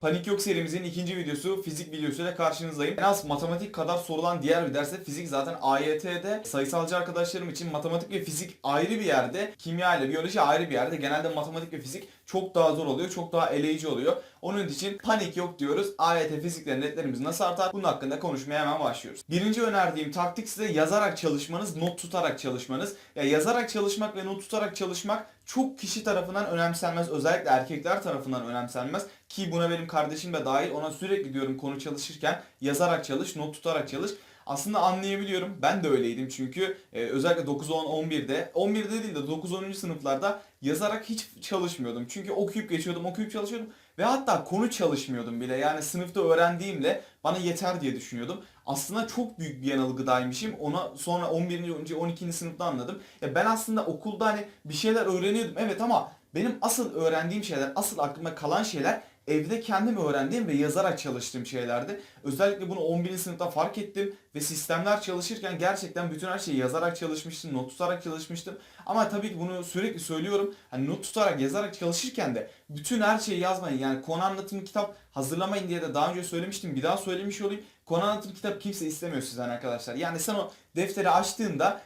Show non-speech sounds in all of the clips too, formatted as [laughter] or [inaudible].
Panik Yok serimizin ikinci videosu fizik videosuyla karşınızdayım. En az matematik kadar sorulan diğer bir derste fizik zaten AYT'de sayısalcı arkadaşlarım için matematik ve fizik ayrı bir yerde, kimya ile biyoloji ayrı bir yerde. Genelde matematik ve fizik çok daha zor oluyor, çok daha eleyici oluyor. Onun için panik yok diyoruz. AYT fizikte netlerimiz nasıl artar? Bunun hakkında konuşmaya hemen başlıyoruz. Birinci önerdiğim taktik size yazarak çalışmanız, not tutarak çalışmanız. Ya yazarak çalışmak ve not tutarak çalışmak çok kişi tarafından önemsenmez. Özellikle erkekler tarafından önemsenmez. Ki buna benim kardeşim de dahil. Ona sürekli diyorum konu çalışırken yazarak çalış, not tutarak çalış. Aslında anlayabiliyorum. Ben de öyleydim çünkü e, özellikle 9, 10, 11'de 11'de değil de 9, 10. sınıflarda yazarak hiç çalışmıyordum. Çünkü okuyup geçiyordum, okuyup çalışıyordum ve hatta konu çalışmıyordum bile. Yani sınıfta öğrendiğimle bana yeter diye düşünüyordum. Aslında çok büyük bir yanılgıdaymışım. Ona sonra 11. 12. sınıfta anladım. Ya ben aslında okulda hani bir şeyler öğreniyordum. Evet ama benim asıl öğrendiğim şeyler, asıl aklımda kalan şeyler evde kendim öğrendiğim ve yazarak çalıştığım şeylerdi. Özellikle bunu 11. sınıfta fark ettim ve sistemler çalışırken gerçekten bütün her şeyi yazarak çalışmıştım, not tutarak çalışmıştım. Ama tabii ki bunu sürekli söylüyorum. Hani not tutarak, yazarak çalışırken de bütün her şeyi yazmayın. Yani konu anlatımı kitap hazırlamayın diye de daha önce söylemiştim. Bir daha söylemiş olayım. Konu anlatım kitap kimse istemiyor sizden arkadaşlar. Yani sen o defteri açtığında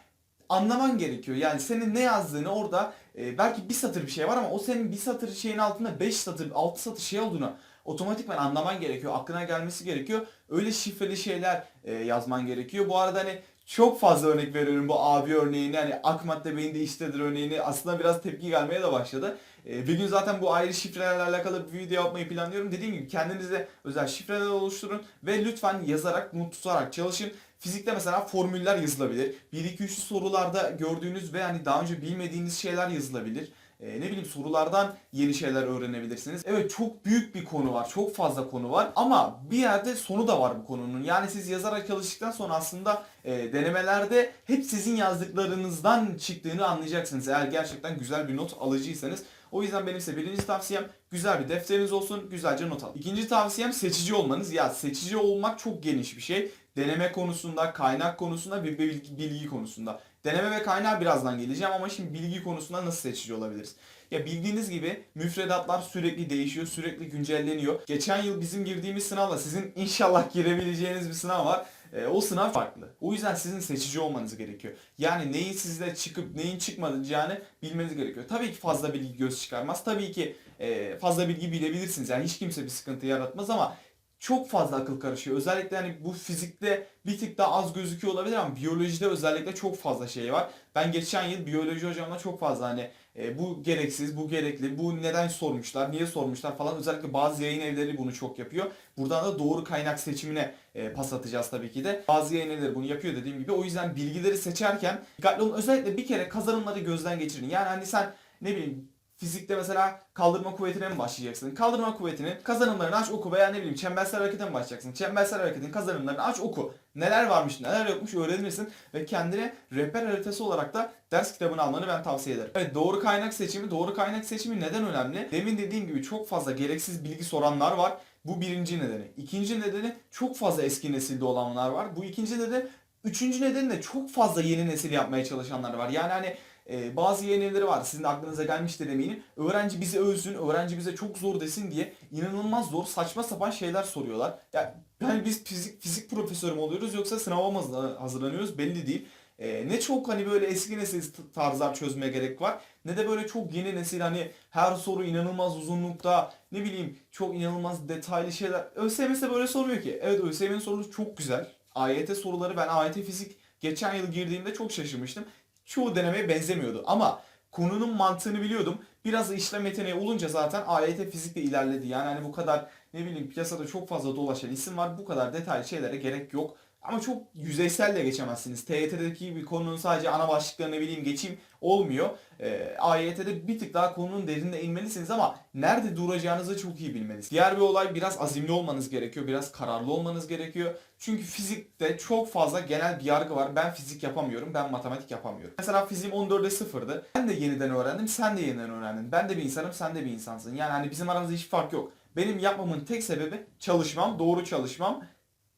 anlaman gerekiyor. Yani senin ne yazdığını orada e, belki bir satır bir şey var ama o senin bir satır şeyin altında 5 satır, 6 satır şey olduğunu otomatikman anlaman gerekiyor. Aklına gelmesi gerekiyor. Öyle şifreli şeyler e, yazman gerekiyor. Bu arada hani çok fazla örnek veriyorum bu abi örneğini hani ak madde beyinde iştedir örneğini aslında biraz tepki gelmeye de başladı. E, bir gün zaten bu ayrı şifrelerle alakalı bir video yapmayı planlıyorum. Dediğim gibi kendinize özel şifreler oluşturun ve lütfen yazarak, not tutarak çalışın. Fizikte mesela formüller yazılabilir. 1 2 3 sorularda gördüğünüz ve hani daha önce bilmediğiniz şeyler yazılabilir. Ee, ne bileyim sorulardan yeni şeyler öğrenebilirsiniz. Evet çok büyük bir konu var. Çok fazla konu var. Ama bir yerde sonu da var bu konunun. Yani siz yazarak çalıştıktan sonra aslında e, denemelerde hep sizin yazdıklarınızdan çıktığını anlayacaksınız. Eğer gerçekten güzel bir not alıcıysanız. O yüzden benim size birinci tavsiyem güzel bir defteriniz olsun, güzelce not alın. İkinci tavsiyem seçici olmanız. Ya seçici olmak çok geniş bir şey. Deneme konusunda, kaynak konusunda ve bilgi, bilgi konusunda. Deneme ve kaynağa birazdan geleceğim ama şimdi bilgi konusunda nasıl seçici olabiliriz? Ya bildiğiniz gibi müfredatlar sürekli değişiyor, sürekli güncelleniyor. Geçen yıl bizim girdiğimiz sınavla sizin [laughs] inşallah girebileceğiniz bir sınav var. E, o sınav farklı. O yüzden sizin seçici olmanız gerekiyor. Yani neyin sizde çıkıp neyin çıkmayacağını bilmeniz gerekiyor. Tabii ki fazla bilgi göz çıkarmaz. Tabii ki e, fazla bilgi bilebilirsiniz. Yani hiç kimse bir sıkıntı yaratmaz ama çok fazla akıl karışıyor. Özellikle hani bu fizikte bir tık daha az gözüküyor olabilir ama biyolojide özellikle çok fazla şey var. Ben geçen yıl biyoloji hocamla çok fazla hani e, bu gereksiz, bu gerekli, bu neden sormuşlar, niye sormuşlar falan. Özellikle bazı yayın evleri bunu çok yapıyor. Buradan da doğru kaynak seçimine e, pas atacağız tabii ki de. Bazı yayın evleri bunu yapıyor dediğim gibi. O yüzden bilgileri seçerken dikkatli olun. Özellikle bir kere kazanımları gözden geçirin. Yani hani sen ne bileyim Fizikte mesela kaldırma kuvvetine mi başlayacaksın? Kaldırma kuvvetinin kazanımlarını aç oku veya ne bileyim çembersel harekete mi başlayacaksın? Çembersel hareketin kazanımlarını aç oku. Neler varmış neler yokmuş öğrenirsin ve kendine rehber haritası olarak da ders kitabını almanı ben tavsiye ederim. Evet doğru kaynak seçimi doğru kaynak seçimi neden önemli? Demin dediğim gibi çok fazla gereksiz bilgi soranlar var. Bu birinci nedeni. İkinci nedeni çok fazla eski nesilde olanlar var. Bu ikinci nedeni Üçüncü nedeni de çok fazla yeni nesil yapmaya çalışanlar var. Yani hani e, bazı yayın evleri var. Sizin de aklınıza gelmiştir eminim. Öğrenci bizi övsün, öğrenci bize çok zor desin diye inanılmaz zor, saçma sapan şeyler soruyorlar. Ya yani biz fizik, fizik profesörü mü oluyoruz yoksa sınava mı hazırlanıyoruz belli değil. E, ne çok hani böyle eski nesil tarzlar çözmeye gerek var. Ne de böyle çok yeni nesil hani her soru inanılmaz uzunlukta ne bileyim çok inanılmaz detaylı şeyler. ÖSYM ise böyle sormuyor ki. Evet ÖSYM'nin sorusu çok güzel. AYT soruları ben AYT fizik geçen yıl girdiğimde çok şaşırmıştım çoğu denemeye benzemiyordu. Ama konunun mantığını biliyordum. Biraz da işlem yeteneği olunca zaten AYT fizikle ilerledi. Yani hani bu kadar ne bileyim piyasada çok fazla dolaşan isim var. Bu kadar detaylı şeylere gerek yok. Ama çok yüzeysel de geçemezsiniz. TYT'deki bir konunun sadece ana başlıklarını bileyim geçeyim olmuyor. E, AYT'de bir tık daha konunun derinine inmelisiniz ama nerede duracağınızı çok iyi bilmelisiniz. Diğer bir olay biraz azimli olmanız gerekiyor. Biraz kararlı olmanız gerekiyor. Çünkü fizikte çok fazla genel bir yargı var. Ben fizik yapamıyorum, ben matematik yapamıyorum. Mesela fiziğim 14'e sıfırdı. Ben de yeniden öğrendim, sen de yeniden öğrendin. Ben de bir insanım, sen de bir insansın. Yani hani bizim aramızda hiç fark yok. Benim yapmamın tek sebebi çalışmam, doğru çalışmam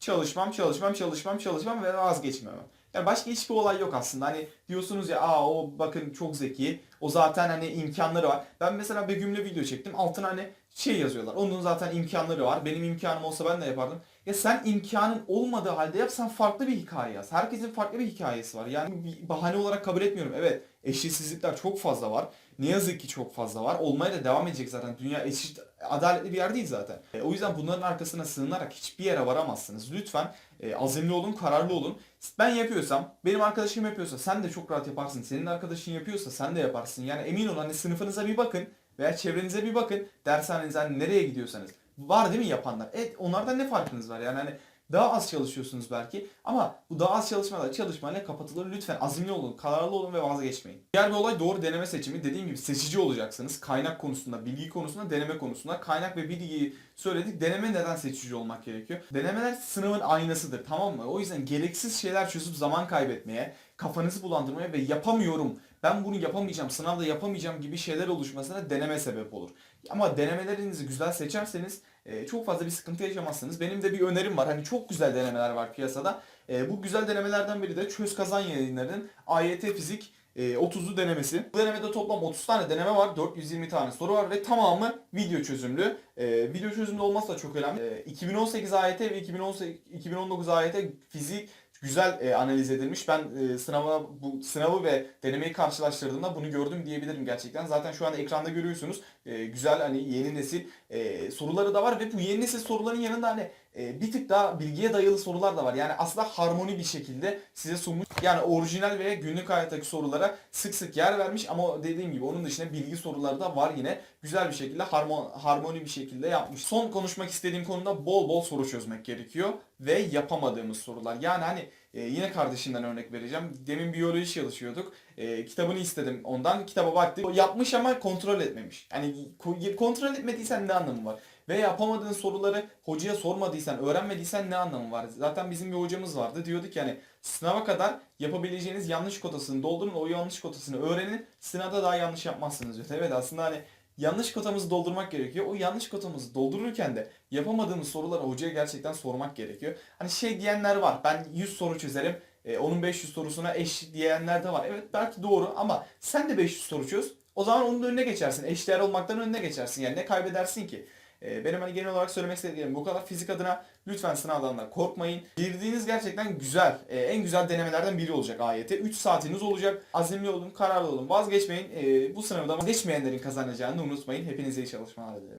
çalışmam, çalışmam, çalışmam, çalışmam ve vazgeçmemem. Yani başka hiçbir olay yok aslında. Hani diyorsunuz ya aa o bakın çok zeki. O zaten hani imkanları var. Ben mesela Begüm'le video çektim. Altına hani şey yazıyorlar. Onun zaten imkanları var. Benim imkanım olsa ben de yapardım. Ya sen imkanın olmadığı halde yap sen farklı bir hikaye yaz. Herkesin farklı bir hikayesi var. Yani bir bahane olarak kabul etmiyorum. Evet eşitsizlikler çok fazla var. Ne yazık ki çok fazla var. Olmaya da devam edecek zaten. Dünya eşit, adaletli bir yer değil zaten. E, o yüzden bunların arkasına sığınarak hiçbir yere varamazsınız. Lütfen e, azimli olun, kararlı olun. Ben yapıyorsam, benim arkadaşım yapıyorsa sen de çok rahat yaparsın. Senin arkadaşın yapıyorsa sen de yaparsın. Yani emin olun hani sınıfınıza bir bakın veya çevrenize bir bakın. Dershanenize hani nereye gidiyorsanız. Var değil mi yapanlar? Evet onlardan ne farkınız var? Yani hani daha az çalışıyorsunuz belki ama bu daha az çalışmalar çalışmayla kapatılır. Lütfen azimli olun, kararlı olun ve vazgeçmeyin. Diğer bir olay doğru deneme seçimi. Dediğim gibi seçici olacaksınız. Kaynak konusunda, bilgi konusunda, deneme konusunda. Kaynak ve bilgiyi söyledik. Deneme neden seçici olmak gerekiyor? Denemeler sınavın aynasıdır tamam mı? O yüzden gereksiz şeyler çözüp zaman kaybetmeye, kafanızı bulandırmaya ve yapamıyorum, ben bunu yapamayacağım, sınavda yapamayacağım gibi şeyler oluşmasına deneme sebep olur. Ama denemelerinizi güzel seçerseniz e, çok fazla bir sıkıntı yaşamazsınız. Benim de bir önerim var. Hani çok güzel denemeler var piyasada. E, bu güzel denemelerden biri de Çöz Kazan yayınlarının AYT Fizik e, 30'lu denemesi. Bu denemede toplam 30 tane deneme var. 420 tane soru var ve tamamı video çözümlü. E, video çözümlü olması da çok önemli. E, 2018 AYT ve 2018, 2019 AYT fizik güzel e, analiz edilmiş. Ben e, sınava bu sınavı ve denemeyi karşılaştırdığımda bunu gördüm diyebilirim gerçekten. Zaten şu anda ekranda görüyorsunuz. E, güzel hani yeni nesil e, soruları da var ve bu yeni nesil soruların yanında hani e, bir tık daha bilgiye dayalı sorular da var. Yani aslında harmoni bir şekilde size sunmuş. Yani orijinal ve günlük hayattaki sorulara sık sık yer vermiş ama dediğim gibi onun dışında bilgi soruları da var yine. Güzel bir şekilde harmon, harmoni bir şekilde yapmış. Son konuşmak istediğim konuda bol bol soru çözmek gerekiyor ve yapamadığımız sorular. Yani hani e, yine kardeşimden örnek vereceğim. Demin biyoloji çalışıyorduk. E, kitabını istedim ondan. Kitaba baktı. Yapmış ama kontrol etmemiş. Yani ko- kontrol etmediysen ne anlamı var? Ve yapamadığın soruları hocaya sormadıysan, öğrenmediysen ne anlamı var? Zaten bizim bir hocamız vardı. Diyordu ki hani sınava kadar yapabileceğiniz yanlış kotasını doldurun. O yanlış kotasını öğrenin. Sınavda daha yanlış yapmazsınız diyor. Evet aslında hani yanlış kotamızı doldurmak gerekiyor. O yanlış kotamızı doldururken de yapamadığımız soruları hocaya gerçekten sormak gerekiyor. Hani şey diyenler var. Ben 100 soru çözerim. e, onun 500 sorusuna eş diyenler de var. Evet belki doğru ama sen de 500 soru çöz. O zaman onun önüne geçersin. Eşdeğer olmaktan önüne geçersin. Yani ne kaybedersin ki? E, benim hani genel olarak söylemek istediğim bu kadar. Fizik adına lütfen sınavdan da korkmayın. Girdiğiniz gerçekten güzel, e, en güzel denemelerden biri olacak AYT. 3 saatiniz olacak. Azimli olun, kararlı olun, vazgeçmeyin. E, bu sınavda vazgeçmeyenlerin kazanacağını unutmayın. Hepinize iyi çalışmalar dilerim.